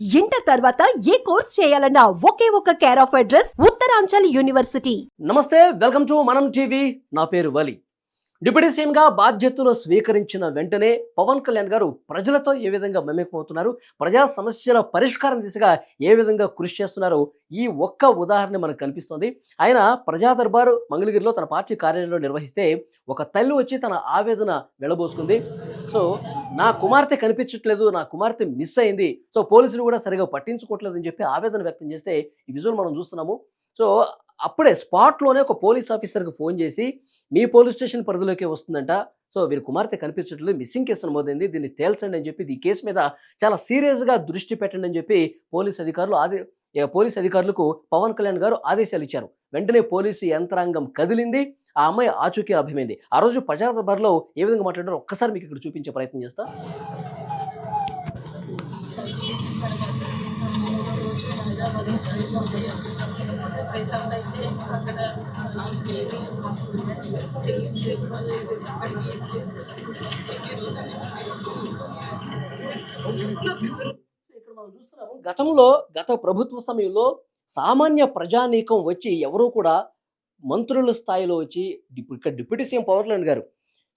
Inter తర్వాత ఏ course చేయాలన్నా ఒకే ఒక care of address Uttaranchal university నమస్తే వెల్కమ్ టు మనం టీవీ నా పేరు వలి. డిప్యూటీ సీఎంగా బాధ్యతలు స్వీకరించిన వెంటనే పవన్ కళ్యాణ్ గారు ప్రజలతో ఏ విధంగా మమేకమవుతున్నారు? ప్రజా సమస్యల పరిష్కారం దిశగా ఏ విధంగా కృషి చేస్తున్నారు? ఈ ఒక్క ఉదాహరణ మనకు కనిపిస్తోంది. ఆయన ప్రజా దర్బారు మంగళగిరిలో తన పార్టీ కార్యాలయంలో నిర్వహిస్తే ఒక తల్లి వచ్చి తన ఆవేదన వెళ్ళబోసుకుంది సో నా కుమార్తె కనిపించట్లేదు నా కుమార్తె మిస్ అయింది. సో పోలీసులు కూడా సరిగా పట్టించుకోవట్లేదు అని చెప్పి ఆవేదన వ్యక్తం చేస్తే ఈ విజువల్ మనం చూస్తున్నాము. సో అప్పుడే స్పాట్లోనే ఒక పోలీస్ ఆఫీసర్కి ఫోన్ చేసి మీ పోలీస్ స్టేషన్ పరిధిలోకి వస్తుందంట. సో వీరి కుమార్తె కనిపించట్లేదు. మిస్సింగ్ కేసు నమోదైంది. దీన్ని తేల్చండి అని చెప్పి ఈ కేసు మీద చాలా సీరియస్గా దృష్టి పెట్టండి అని చెప్పి పోలీస్ అధికారులు ఆదే పోలీస్ అధికారులకు పవన్ కళ్యాణ్ గారు ఆదేశాలు ఇచ్చారు. వెంటనే పోలీసు యంత్రాంగం కదిలింది. ఆ అమ్మాయి ఆచూకీ అభిమైంది. ఆ రోజు ప్రజాదర్బార్లో ఏ విధంగా మాట్లాడారో ఒక్కసారి మీకు ఇక్కడ చూపించే ప్రయత్నం చేస్తా. రిజల్ట్ అయితే అక్కడ ఇక్కడ మనం చూస్తున్నాము గతంలో గత ప్రభుత్వ సమయంలో సామాన్య ప్రజానీకం వచ్చి ఎవరూ కూడా మంత్రుల స్థాయిలో వచ్చి ఇక్కడ డిప్యూటీ సీఎం పవన్ కళ్యాణ్ గారు.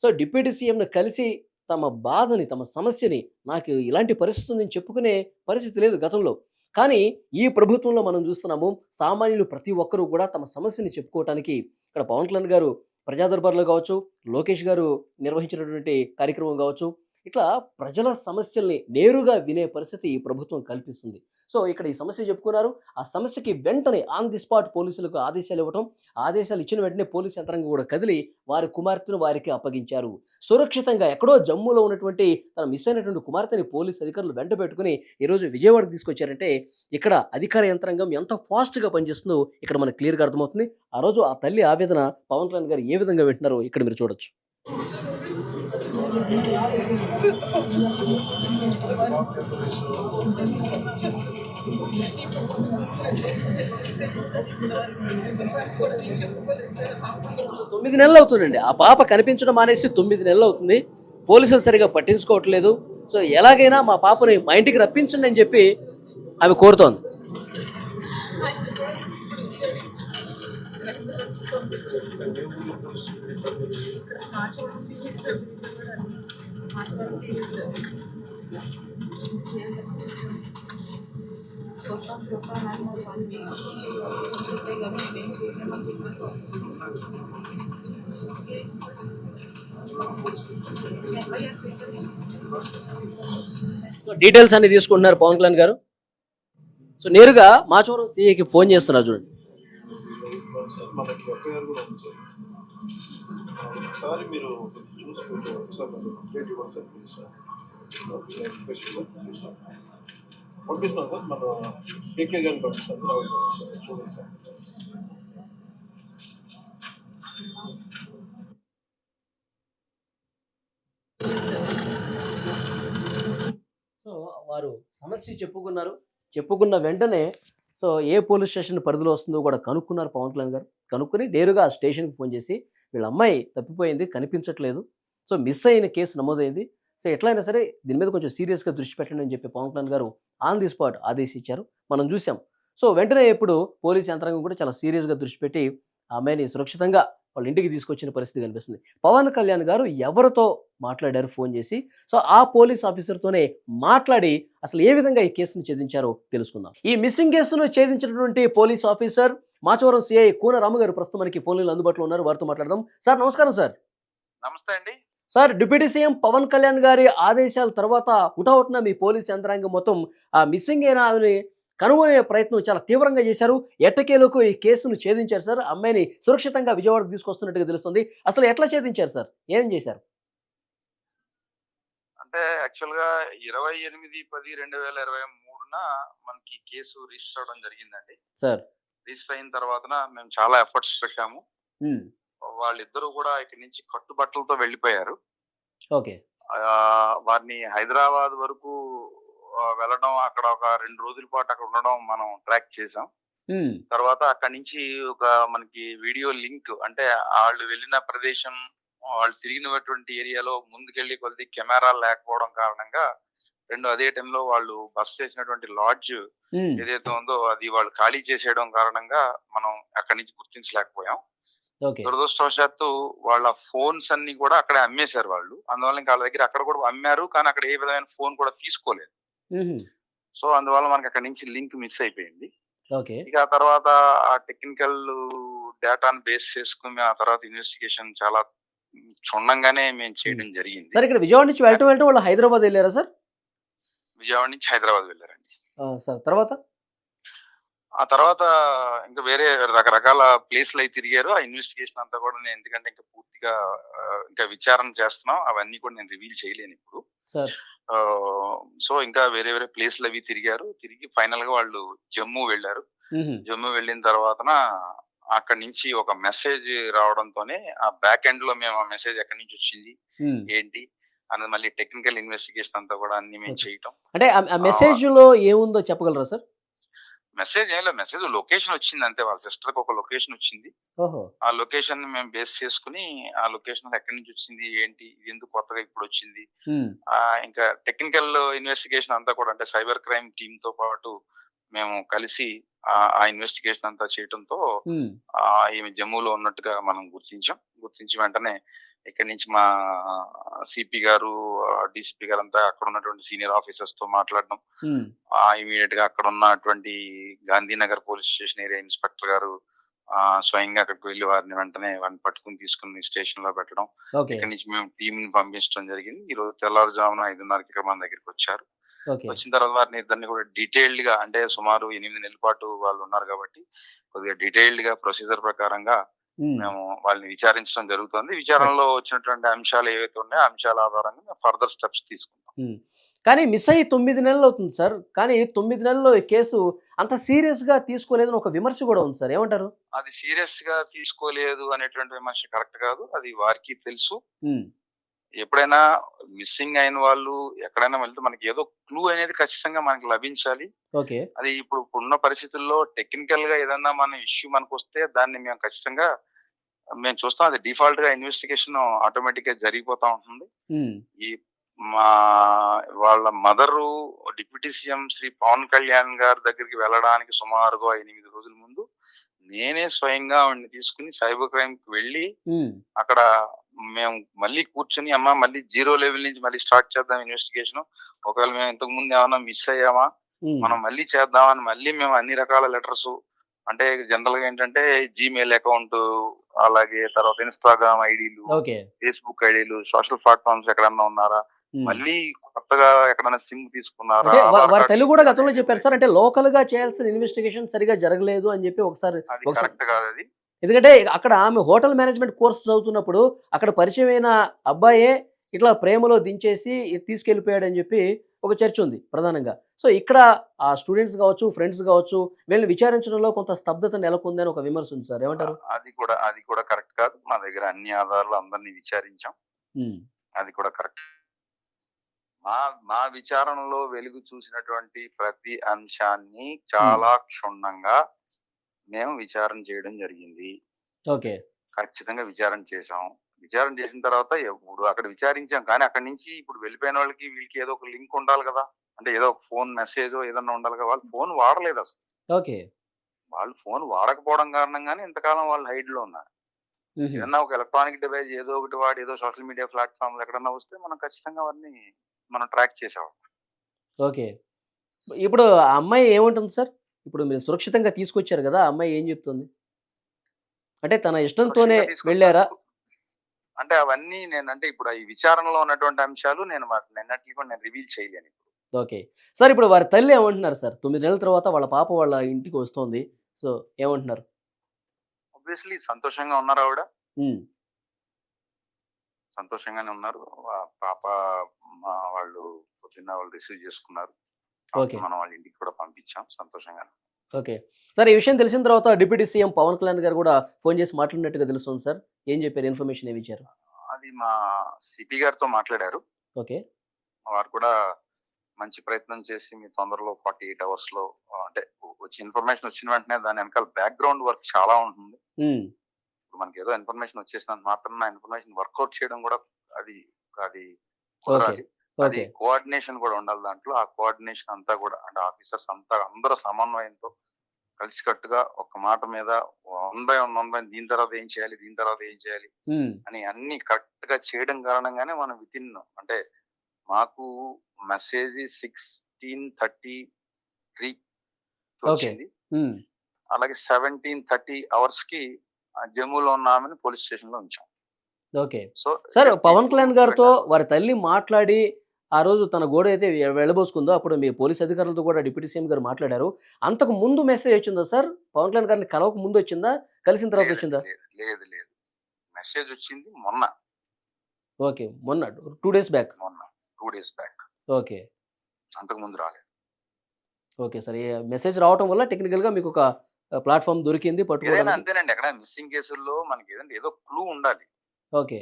సో డిప్యూటీ సీఎంను కలిసి తమ బాధని తమ సమస్యని నాకు ఇలాంటి పరిస్థితి ఉందని చెప్పుకునే పరిస్థితి లేదు గతంలో. కానీ ఈ ప్రభుత్వంలో మనం చూస్తున్నాము సామాన్యులు ప్రతి ఒక్కరూ కూడా తమ సమస్యని చెప్పుకోవటానికి ఇక్కడ పవన్ కళ్యాణ్ గారు ప్రజాదర్బార్లో కావచ్చు లోకేష్ గారు నిర్వహించినటువంటి కార్యక్రమం కావచ్చు ఇట్లా ప్రజల సమస్యల్ని నేరుగా వినే పరిస్థితి ఈ ప్రభుత్వం కల్పిస్తుంది. సో ఇక్కడ ఈ సమస్య చెప్పుకున్నారు. ఆ సమస్యకి వెంటనే ఆన్ ది స్పాట్ పోలీసులకు ఆదేశాలు ఇవ్వటం ఆదేశాలు ఇచ్చిన వెంటనే పోలీసు యంత్రాంగం కూడా కదిలి వారి కుమార్తెను వారికి అప్పగించారు. సురక్షితంగా ఎక్కడో జమ్మూలో ఉన్నటువంటి తన మిస్ అయినటువంటి కుమార్తెని పోలీసు అధికారులు వెంట పెట్టుకుని ఈరోజు విజయవాడకు తీసుకొచ్చారంటే ఇక్కడ అధికార యంత్రాంగం ఎంత ఫాస్ట్గా పనిచేస్తుందో ఇక్కడ మనకు క్లియర్గా అర్థమవుతుంది. ఆ రోజు ఆ తల్లి ఆవేదన పవన్ కళ్యాణ్ గారు ఏ విధంగా వింటున్నారో ఇక్కడ మీరు చూడొచ్చు. తొమ్మిది నెలలు అవుతుందండి. ఆ పాప కనిపించడం మానేసి తొమ్మిది నెలలు అవుతుంది. పోలీసులు సరిగా పట్టించుకోవట్లేదు. సో ఎలాగైనా మా పాపని మా ఇంటికి రప్పించండి అని చెప్పి ఆమె కోరుతోంది. చూస్తాం చూస్తాం అని మరి చెప్తే కానీ మేము చేయలేమని చెప్పేసి సో డీటెయిల్స్ అన్ని తీసుకుంటున్నారు పవన్ కళ్యాణ్ గారు. సో నేరుగా మాచవరం సీఏకి ఫోన్ చేస్తున్నారు చూడండి. సార్ మనకి ఎఫ్ఐఆర్ కూడా ఉంది సార్. ఒకసారి మీరు చూసుకుంటే ఒకసారి అప్డేట్ ఇవ్వండి sir please sir. Request sir please sir. పంపిస్తాను సార్ మన కేకే గారిని పంపిస్తాను సార్ సార్ చూడండి సార్. సో వారు సమస్య చెప్పుకున్నారు. చెప్పుకున్న వెంటనే సో ఏ పోలీస్ స్టేషన్ పరిధిలో వస్తుందో కూడా కనుక్కున్నారు పవన్ కళ్యాణ్ గారు. కనుక్కుని నేరుగా ఆ స్టేషన్కి ఫోన్ చేసి వీళ్ళ అమ్మాయి తప్పిపోయింది కనిపించట్లేదు. సో మిస్ అయిన కేసు నమోదైంది. సో ఎట్లయినా సరే దీని మీద కొంచెం సీరియస్గా దృష్టి పెట్టండి అని చెప్పి పవన్ కళ్యాణ్ గారు ఆన్ ది స్పాట్ ఆదేశించారు. మనం చూసాం. సో వెంటనే ఇప్పుడు పోలీస్ యంత్రాంగం కూడా చాలా సీరియస్గా దృష్టి పెట్టి ఆమెని సురక్షితంగా వాళ్ళ ఇంటికి తీసుకొచ్చిన పరిస్థితి కనిపిస్తుంది. పవన్ కళ్యాణ్ గారు ఎవరితో మాట్లాడారు ఫోన్ చేసి? సో ఆ పోలీస్ ఆఫీసర్తోనే మాట్లాడి అసలు ఏ విధంగా ఈ కేసును ఛేదించారో తెలుసుకుందాం. ఈ మిస్సింగ్ కేసును ఛేదించినటువంటి police officer Machavaram CI Koona Ramu garu ప్రస్తుతం మనకి ఫోన్లో అందుబాటులో ఉన్నారు. వారితో మాట్లాడదాం. సార్ నమస్కారం సార్. నమస్తే అండి. Sir deputy CM Pawan Kalyan గారి ఆదేశాల తర్వాత హుటాహుటిన మీ పోలీస్ యంత్రాంగం మొత్తం ఆ మిస్సింగ్ అయిన ఆమెని కనుగొనే ప్రయత్నం చాలా తీవ్రంగా చేశారు. ఎట్టకేలకు ఈ కేసును ఛేదించారు సార్. అమ్మాయిని సురక్షితంగా విజయవాడకు తీసుకొస్తున్నట్టుగా తెలుస్తుంది. అసలు ఎట్లా ఛేదించారు సార్? ఏం చేశారు? అంటే యాక్చువల్గా ఇరవై ఎనిమిది పది రెండు వేల ఇరవై మూడున మనకి కేసు రిజిస్టర్ అవడం జరిగిందండి. సార్. రిజిస్టర్ అయిన తర్వాత మేము చాలా ఎఫర్ట్స్ పెట్టాము. వాళ్ళిద్దరూ కూడా ఇక్కడి నుంచి కట్టుబట్టలతో వెళ్ళిపోయారు. ఓకే. వారిని హైదరాబాద్ వరకు వెళ్ళడం అక్కడ ఒక రెండు రోజుల పాటు అక్కడ ఉండడం మనం ట్రాక్ చేసాం తర్వాత అక్కడి నుంచి ఒక మనకి వీడియో లింక్ అంటే వాళ్ళు వెళ్ళిన ప్రదేశం వాళ్ళు తిరిగినటువంటి ఏరియాలో ముందుకెళ్ళి కొద్ది కెమెరా లేకపోవడం కారణంగా రెండు అదే టైంలో వాళ్ళు బస్ చేసినటువంటి లాడ్జ్ ఏదైతే ఉందో అది వాళ్ళు ఖాళీ చేసేయడం కారణంగా మనం అక్కడి నుంచి గుర్తించలేకపోయాం. దురదృష్టవశాత్తు వాళ్ళ ఫోన్స్ అన్ని కూడా అక్కడే అమ్మేశారు వాళ్ళు. అందువల్ల ఇంకా వాళ్ళ దగ్గర అక్కడ కూడా అమ్మారు కానీ అక్కడ ఏ విధమైన ఫోన్ కూడా తీసుకోలేదు. సో అందువల్ల మనకి అక్కడ నుంచి లింక్ మిస్ అయిపోయింది. ఓకే. ఇక ఆ తర్వాత ఆ టెక్నికల్ డేటాను బేస్ చేసుకుని ఆ తర్వాత ఇన్వెస్టిగేషన్ చాలా క్షుణ్ణంగానే మేము చేయడం జరిగింది. సార్ ఇక్కడ విజయవాడ నుంచి వెళ్ళటం వెళ్ళటం వాళ్ళు హైదరాబాద్ వెళ్ళారా సార్? విజయవాడ నుంచి హైదరాబాద్ వెళ్ళారండి. ఆ, సార్ తర్వాత? ఆ తర్వాత ఇంకా వేరే రకరకాల ప్లేస్లు అయి తిరిగారు. ఆ ఇన్వెస్టిగేషన్ అంతా కూడా నేను ఎందుకంటే ఇంకా పూర్తిగా ఇంకా విచారణ చేస్తున్నాం. అవన్నీ కూడా నేను రివీల్ చేయలేను ఇప్పుడు. సార్. సో ఇంకా వేరే వేరే ప్లేస్లు అవి తిరిగారు. తిరిగి ఫైనల్గా వాళ్ళు జమ్మూ వెళ్ళారు. జమ్మూ వెళ్ళిన తర్వాతన అక్కడి నుంచి ఒక మెసేజ్ రావడంతోనే ఆ బ్యాక్ ఎండ్లో మేము ఆ మెసేజ్ ఎక్కడి నుంచి వచ్చింది. ఏంటి? అన్నది మళ్ళీ టెక్నికల్ ఇన్వెస్టిగేషన్ అంతా కూడా అన్ని మేము. చేయటం. అంటే ఆ మెసేజ్లో ఏముందో చెప్పగలరా సార్? మెసేజ్ ఏం లేదు మెసేజ్ లొకేషన్ వచ్చింది అంతే వాళ్ళ. సిస్టర్కి ఒక లొకేషన్ వచ్చింది. ఆ లొకేషన్ మేము బేస్ చేసుకుని ఆ లొకేషన్ ఎక్కడి నుంచి వచ్చింది ఏంటి ఇది ఎందుకు కొత్తగా ఇప్పుడు వచ్చింది. ఆ ఇంకా టెక్నికల్ ఇన్వెస్టిగేషన్ అంతా కూడా అంటే సైబర్ క్రైమ్ టీమ్తో పాటు మేము కలిసి ఆ ఇన్వెస్టిగేషన్ అంతా చేయడంతో ఈమె జమ్మూలో ఉన్నట్టుగా మనం గుర్తించాం. గుర్తించి వెంటనే ఇక్కడి నుంచి మా సిపి గారు డిసిపి గారు అంతా అక్కడ ఉన్నటువంటి సీనియర్ ఆఫీసర్స్తో మాట్లాడడం. ఇమీడియట్గా అక్కడ ఉన్నటువంటి Gandhinagar police station area inspector garu ఆ స్వయంగా అక్కడికి వెళ్ళి వారిని వెంటనే వారిని పట్టుకుని తీసుకుని స్టేషన్లో పెట్టడం ఇక్కడ నుంచి మేము టీం ని పంపించడం జరిగింది. ఈ రోజు తెల్లవారుజామున ఐదున్నరకి ఇక్కడ మన దగ్గరికి వచ్చారు. వచ్చిన తర్వాత వారిని ఇద్దరిని కూడా డీటెయిల్డ్గా అంటే సుమారు ఎనిమిది నెలల పాటు వాళ్ళు ఉన్నారు కాబట్టి కొద్దిగా డీటెయిల్డ్గా ప్రొసీజర్ ప్రకారంగా మేము వాళ్ళని విచారించడం జరుగుతుంది. విచారణలో వచ్చినటువంటి అంశాలు ఏవైతే ఉన్నాయో అంశాల ఆధారంగా మేము ఫర్దర్ స్టెప్స్ తీసుకుంటాం. కానీ మిస్ అయ్యి తొమ్మిది నెలలు అవుతుంది సార్. కానీ తొమ్మిది నెలల్లో ఈ కేసు అంత సీరియస్గా తీసుకోలేదని ఒక విమర్శ కూడా ఉంది సార్. ఏమంటారు? అది సీరియస్గా తీసుకోలేదు అనేటువంటి విమర్శ కరెక్ట్ కాదు. అది వారికి తెలుసు. ఎప్పుడైనా మిస్సింగ్ అయిన వాళ్ళు ఎక్కడైనా వెళ్తే మనకి ఏదో క్లూ అనేది ఖచ్చితంగా మనకి లభించాలి. ఓకే. అది ఇప్పుడు ఉన్న పరిస్థితుల్లో టెక్నికల్గా ఏదన్నా మన ఇష్యూ మనకు వస్తే దాన్ని మేము ఖచ్చితంగా మేము చూస్తాం. అది డిఫాల్ట్గా ఇన్వెస్టిగేషన్ ఆటోమేటిక్గా జరిగిపోతా ఉంటుంది. ఈ మా వాళ్ళ mother deputy CM Shri Pawan Kalyan గారి దగ్గరికి వెళ్ళడానికి సుమారుగా ఎనిమిది రోజుల ముందు నేనే స్వయంగా ఆవిడని తీసుకుని సైబర్ క్రైమ్కి వెళ్ళి అక్కడ మేము మళ్ళీ కూర్చుని అమ్మా మళ్ళీ జీరో లెవెల్ నుంచి మళ్ళీ స్టార్ట్ చేద్దాం ఇన్వెస్టిగేషన్. ఒకవేళ మేము ఇంతకు ముందు ఏమైనా మిస్ అయ్యామా? మనం మళ్ళీ చేద్దామని మళ్ళీ మేము అన్ని రకాల లెటర్స్ అంటే జనరల్గా ఏంటంటే జీమెయిల్ అకౌంట్ అలాగే తర్వాత ఇన్స్టాగ్రామ్ ఐడీలు ఓకే. ఫేస్బుక్ ఐడీలు సోషల్ ప్లాట్ఫామ్స్ ఎక్కడన్నా ఉన్నారా. మళ్ళీ కొత్తగా ఎక్కడైనా సిమ్ తీసుకున్నారా? వారి తెలుగు కూడా గతంలో చెప్పారు సార్ అంటే లోకల్గా చేయాల్సిన ఇన్వెస్టిగేషన్ సరిగా జరగలేదు అని చెప్పి ఒకసారి కరెక్ట్ కాదు అది. ఎందుకంటే అక్కడ ఆమె హోటల్ మేనేజ్మెంట్ కోర్స్ చదువుతున్నప్పుడు అక్కడ పరిచయమైన అబ్బాయే ఇట్లా ప్రేమలో దించేసి తీసుకెళ్ళిపోయాడు అని చెప్పి ఒక చర్చ ఉంది ప్రధానంగా. సో ఇక్కడ ఆ స్టూడెంట్స్ కావచ్చు ఫ్రెండ్స్ కావచ్చు వీళ్ళని విచారించడంలో కొంత స్తబ్దత నెలకొందని ఒక విమర్శ ఉంది సార్. ఏమంటారు? అది కూడా అది కూడా కరెక్ట్ కాదు. మా దగ్గర అన్ని ఆధారాలు అందరినీ విచారించాం. అది కూడా కరెక్ట్. మా మా విచారణలో వెలుగు చూసినటువంటి ప్రతి అంశాన్ని చాలా క్షుణ్ణంగా మేము విచారణ చేయడం జరిగింది. ఓకే. ఖచ్చితంగా విచారణ చేసాం విచారణ చేసిన తర్వాత ఇప్పుడు అక్కడ విచారించాం. కానీ అక్కడి నుంచి ఇప్పుడు వెళ్ళిపోయిన వాళ్ళకి వీళ్ళకి ఏదో ఒక లింక్ ఉండాలి కదా. అంటే ఏదో ఒక ఫోన్ మెసేజ్ ఏదన్నా ఉండాలి కదా. వాళ్ళు ఫోన్ వాడలేదు అసలు. ఓకే. వాళ్ళు ఫోన్ వాడకపోవడం కారణంగానే ఇంతకాలం వాళ్ళు హైడ్లో ఉన్నారు ఏదన్నా ఒక ఎలక్ట్రానిక్ డివైస్ ఏదో ఒకటి వాడి ఏదో సోషల్ మీడియా ప్లాట్ఫామ్ ఎక్కడన్నా వస్తే మనం ఖచ్చితంగా వారిని మనం ట్రాక్ చేసేవాళ్ళం. ఓకే. ఇప్పుడు ఆ అమ్మాయి ఏముంటుంది సార్? ఇప్పుడు మీరు సురక్షితంగా తీసుకొచ్చారు కదా ఆ అమ్మాయి ఏం చెప్తుంది? అంటే తన ఇష్టంతోనే. వెళ్ళారా? అంటే అవన్నీ నేను అంటే ఇప్పుడు ఈ విచారణలో ఉన్నటువంటి అంశాలు నేను వాటిని నిన్నట్లు కూడా నేను రివీల్ చేయలేను ఇప్పుడు. ఓకే. సార్ ఇప్పుడు వారి తల్లి ఏమంటున్నారు సార్? తొమ్మిది నెలల తర్వాత వాళ్ళ పాప వాళ్ళ ఇంటికి వస్తుంది. సో ఏమంటున్నారు? ఆబ్వియస్లీ సంతోషంగా ఉన్నారు ఆవిడ? సంతోషంగానే ఉన్నారు. పాప వాళ్ళు పొద్దున్న వాళ్ళు రిసీవ్ చేసుకున్నారు. ఓకే. మనం వాళ్ళ ఇంటికి కూడా పంపించాం. సంతోషంగా ఓకే. సార్ ఈ విషయం తెలిసిన తర్వాత డిప్యూటీ సీఎం పవన్ కళ్యాణ్ గారు కూడా ఫోన్ చేసి మాట్లాడినట్టుగా తెలుస్తుంది సార్. ఏం చెప్పారు? ఇన్ఫర్మేషన్ ఏమి ఇచ్చారు? అది మా సిపి గారితో మాట్లాడారు. ఓకే. వారు కూడా మంచి ప్రయత్నం చేసి మీ తొందరలో ఫార్టీ ఎయిట్ అవర్స్లో అంటే వచ్చి ఇన్ఫర్మేషన్ వచ్చిన వెంటనే దాని వెనకాల బ్యాక్గ్రౌండ్ వర్క్ చాలా ఉంటుంది. ఇప్పుడు మనకి ఏదో ఇన్ఫర్మేషన్ వచ్చేసినంత మాత్రం నా ఇన్ఫర్మేషన్ వర్కౌట్ చేయడం కూడా అది అది కుదరాలి. అది కోఆర్డినేషన్ కూడా ఉండాలి దాంట్లో. ఆ కోఆర్డినేషన్ అంతా కూడా అంటే ఆఫీసర్స్ అంతా అందరూ సమన్వయంతో కలిసికట్టుగా ఒక మాట మీద one by one one by దీని తర్వాత ఏం చేయాలి దీని తర్వాత ఏం చేయాలి అని అన్ని కరెక్ట్గా చేయడం కారణంగానే మనం విత్ ఇన్ అంటే మాకు మెసేజ్ సిక్స్టీన్ థర్టీ త్రీ వచ్చింది. అలాగే సెవెంటీన్ థర్టీ అవర్స్కి జమ్మూలో ఉన్న ఆమెను పోలీస్ స్టేషన్లో ఉంచాం. Okay. So sir Pawan Kalyan గారితో. వారి తల్లి మాట్లాడి ఆ రోజు తన గోడ అయితే వెళ్ళబోసుకుందో అప్పుడు మీ పోలీస్ అధికారులతో కూడా డిప్యూటీ సీఎం గారు మాట్లాడారు. అంతకు ముందు మెసేజ్ వచ్చిందా సార్? పవన్ కళ్యాణ్ గారిని కలవక ముందు వచ్చిందా? కలిసిన తర్వాత వచ్చిందా? లేదు, లేదు మెసేజ్ వచ్చింది మొన్న. ఓకే మొన్న టూ డేస్ బ్యాక్. మొన్న టూ డేస్ బ్యాక్. ఓకే. అంతకు ముందు రాలేదు. ఓకే సార్ మెసేజ్ రావటం వల్ల టెక్నికల్గా మీకు ఒక ప్లాట్ఫామ్ దొరికింది పట్టుకోవడానికి అంతేనండి ఎక్కడ మిస్సింగ్ కేసుల్లో మనకి ఏదంటే ఏదో క్లూ ఉండాలి. ఓకే.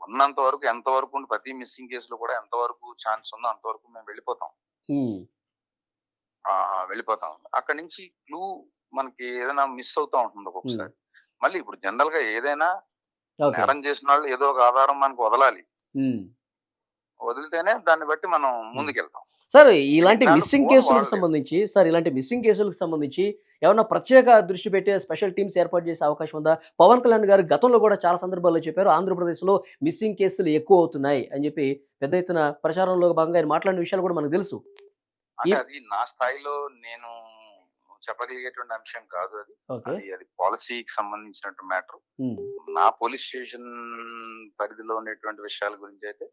ఉన్నంత వరకు ఎంత వరకు ఉండి ప్రతి మిస్సింగ్ కేసులో కూడా ఎంత వరకు ఛాన్స్ ఉందో అంతవరకు మేము వెళ్ళిపోతాం. వెళ్ళిపోతాం. అక్కడి నుంచి క్లూ మనకి ఏదైనా మిస్ అవుతా ఉంటుంది ఒక్కొక్కసారి. మళ్ళీ ఇప్పుడు జనరల్గా ఏదైనా నేరం చేసిన వాళ్ళు ఏదో ఒక ఆధారం మనకు వదలాలి. వదిలితేనే దాన్ని బట్టి మనం ముందుకెళ్తాం. సార్ ఇలాంటి మిస్సింగ్ కేసులకు. సంబంధించి సార్ ఇలాంటి మిస్సింగ్ కేసులకు సంబంధించి ఏమన్నా ప్రత్యేక దృష్టి పెట్టే స్పెషల్ టీమ్స్ ఏర్పాటు చేసే అవకాశం ఉందా? పవన్ కళ్యాణ్ గారు గతంలో కూడా చాలా సందర్భాల్లో చెప్పారు ఆంధ్రప్రదేశ్లో మిస్సింగ్ కేసులు ఎక్కువ అవుతున్నాయి అని చెప్పి పెద్ద ఎత్తున ప్రచారంలో భాగంగా ఆయన మాట్లాడిన విషయాలు కూడా మనకు తెలుసు. అది నా స్థాయిలో నేను చెప్పగలిగేటువంటి అంశం కాదు అది. అది అది పాలసీకి సంబంధించినటువంటి మ్యాటర్. నా పోలీస్ స్టేషన్ పరిధిలో ఉండేటువంటి విషయాల గురించి అయితే.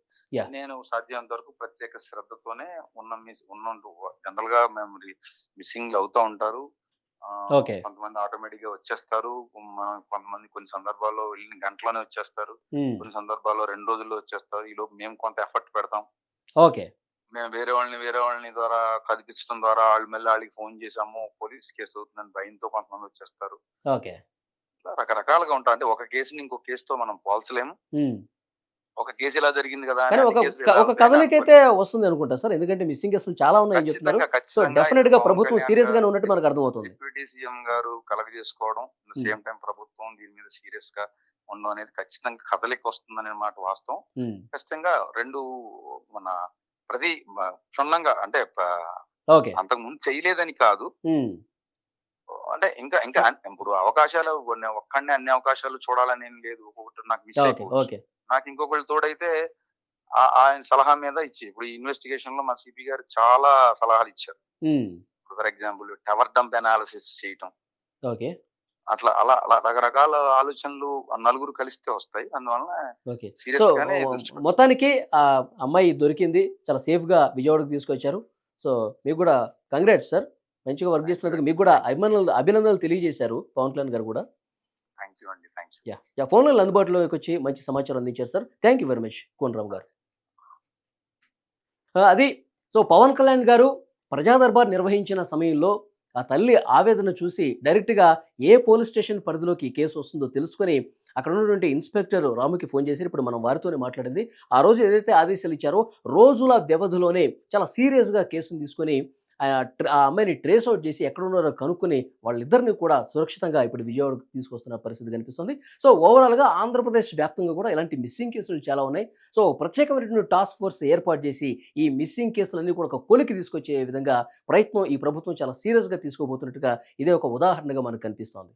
నేను సాధ్యమైనంత వరకు ప్రత్యేక శ్రద్ధతోనే ఉన్న ఉన్న జనరల్గా మేము మిస్సింగ్ అవుతా ఉంటారు. కొంతమంది ఆటోమేటిక్గా వచ్చేస్తారు కొంతమంది కొన్ని సందర్భాల్లో వెళ్ళిన గంటలోనే వచ్చేస్తారు. కొన్ని సందర్భాల్లో రెండు రోజుల్లో వచ్చేస్తారు. ఈలోపు మేము కొంత ఎఫర్ట్ పెడతాం. ఓకే. మేము వేరే వాళ్ళని వేరే వాళ్ళని ద్వారా కదిపించడం ద్వారా వాళ్ళు మళ్ళీ వాళ్ళకి ఫోన్ చేసాము పోలీస్ కేసు అవుతుందని భయంతో కొంతమంది వచ్చేస్తారు. ఓకే. రకరకాలుగా ఉంటాయి అంటే ఒక కేసుని ఇంకో కేసుతో మనం పోల్చలేము. ఒక కేసు ఇలా జరిగింది కదా ఒక కథలకైతే. వస్తుంది అనుకుంటా సార్. ఎందుకంటే మిస్సింగ్ కేసులు చాలా ఉన్నాయని చెప్తున్నారు. సో డెఫినెట్గా ప్రభుత్వం సీరియస్ గానే కళ్యాణ్ ఉన్నట్టు మనకు అర్థమవుతుంది. డిప్యూటీ సీఎం గారు కలగ చేసుకోవడం Hmm. సేమ్ టైం ప్రభుత్వం దీని మీద సీరియస్గా ఉండడం అనేది ఖచ్చితంగా కదలికి వస్తుందనే మాట వాస్తవం. ఉమ్, ఖచ్చితంగా రెండు మన ప్రతి క్షుణ్ణంగా అంటే అంతకు ముందు చేయలేదని కాదు. ఉమ్, అంటే ఇంకా ఇంకా ఇప్పుడు అవకాశాలు ఒక్కడిని అన్ని అవకాశాలు చూడాలని లేదు. ఒక్కొక్కటి నాకు మిస్ అయిపోవచ్చు. నాకు ఇంకొకళ్ళు తోడైతే ఆయన సలహా మీద ఇచ్చి ఇప్పుడు ఈ ఇన్వెస్టిగేషన్లో మా సిపి గారు చాలా సలహాలు ఇచ్చారు. For example tower dump analysis చేయటం. ఓకే. అట్లా అలా అలా రకరకాల ఆలోచనలు నలుగురు కలిస్తే వస్తాయి. అందువలన సో సీరియస్ గానే. మొత్తానికి ఆ అమ్మాయి దొరికింది. చాలా సేఫ్గా విజయవాడకు తీసుకొచ్చారు. సో మీకు కూడా కంగ్రాట్స్ సార్ మంచిగా వర్క్ చేస్తున్నందుకు మీకు కూడా అభినందనలు అభినందనలు తెలియజేశారు పవన్ కళ్యాణ్ గారు కూడా. యా యా ఫోన్లో అందుబాటులోకి వచ్చి మంచి సమాచారం అందించారు sir thank you very much Konarao garu. అది సో పవన్ కళ్యాణ్ గారు ప్రజాదర్బార్ నిర్వహించిన సమయంలో ఆ తల్లి ఆవేదన చూసి డైరెక్ట్గా ఏ పోలీస్ స్టేషన్ పరిధిలోకి కేసు వస్తుందో తెలుసుకొని అక్కడ ఉన్నటువంటి ఇన్స్పెక్టర్ రాముకి ఫోన్ చేసి ఇప్పుడు మనం వారితోనే మాట్లాడింది. ఆ రోజు ఏదైతే ఆదేశాలు ఇచ్చారో రోజుల వ్యవధిలోనే చాలా సీరియస్గా కేసును తీసుకొని ఆ అమ్మాయిని ట్రేస్ అవుట్ చేసి ఎక్కడ ఉన్నారో కనుక్కొని వాళ్ళిద్దరిని కూడా సురక్షితంగా ఇప్పుడు విజయవాడకు తీసుకొస్తున్న పరిస్థితి కనిపిస్తుంది. సో ఓవరాల్గా ఆంధ్రప్రదేశ్ వ్యాప్తంగా కూడా ఇలాంటి మిస్సింగ్ కేసులు చాలా ఉన్నాయి. సో ప్రత్యేకమైనటువంటి టాస్క్ ఫోర్స్ ఏర్పాటు చేసి ఈ మిస్సింగ్ కేసులన్నీ కూడా ఒక కొలికి తీసుకొచ్చే విధంగా ప్రయత్నం ఈ ప్రభుత్వం చాలా సీరియస్గా తీసుకోబోతున్నట్టుగా ఇదే ఒక ఉదాహరణగా మనకు కనిపిస్తోంది.